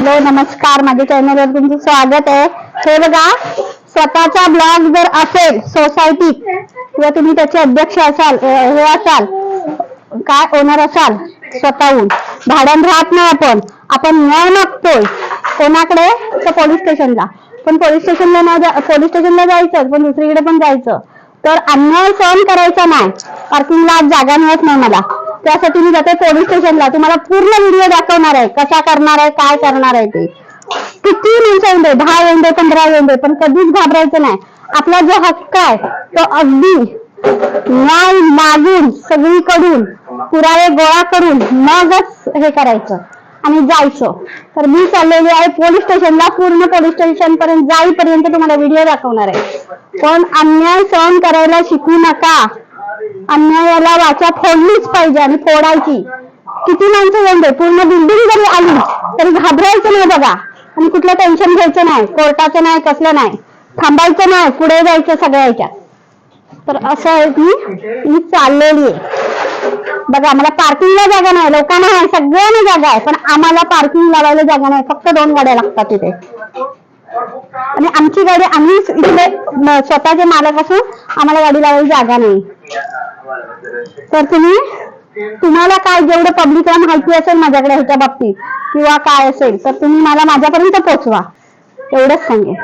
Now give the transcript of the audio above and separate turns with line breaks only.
Hello नमस्कार. माझ्या चॅनलवर तुमचं स्वागत आहे. हे बघा स्वतःचा ब्लॉग जर असेल सोसायटीत किंवा तुम्ही त्याचे अध्यक्ष असाल हे असाल काय ओनर असाल स्वतःहून भाड्यान राहत नाही आपण. आपण न मागतोय. कोणाकडे? तर पोलीस स्टेशनला पण पोलीस स्टेशनला नाही पोलीस स्टेशनला जायचं पण दुसरीकडे पण जायचं. तर अन्याय सहन करायचा नाही. पार्किंगला आज जागा मिळत नाही मला. त्यासाठी मी जाते पोलीस स्टेशनला तुम्हाला पूर्ण व्हिडिओ दाखवणार आहे. कसा करणार आहे काय करणार आहे ते. किती माणसं येऊन दे. दहा येऊन दे पंधरा येऊन दे. पण कधीच घाबरायचं नाही. आपला जो हक्क आहे तो अगदी न्याय मागून सगळीकडून पुरावे गोळा करून मगच हे करायचं आणि जायचं. तर मी चाललेली आहे पोलीस स्टेशनला पूर्ण पोलीस स्टेशन पर्यंत जाईपर्यंत तुम्हाला व्हिडिओ दाखवणार आहे. पण अन्याय सहन करायला शिकू नका. अन्यायाला वाचा फोडलीच पाहिजे आणि फोडायची. किती माणसं येऊन दे पूर्ण बिल्डिंग जरी आली तरी घाबरायचं नाही बघा. आणि कुठलं टेन्शन घ्यायचं नाही कोर्टाचं नाही कसलं नाही. थांबायचं नाही पुढे जायचं सगळ्या तर असं आहे की मी चाललेली आहे. बघा मला पार्किंगला जागा नाही लोकांना आहे सगळ्यांना जागा आहे पण आम्हाला पार्किंग लावायला जागा नाही. फक्त दोन गाड्या लागतात तिथे आणि आमची गाडी आम्ही इकडे स्वतःचे मालक असून आम्हाला गाडी लावायला जागा नाही. तर तुम्ही तुम्हाला काय जेवढं पब्लिकला माहिती असेल माझ्याकडे ह्याच्या बाबतीत किंवा काय असेल तर तुम्ही मला माझ्यापर्यंत पोहोचवा एवढंच सांगेल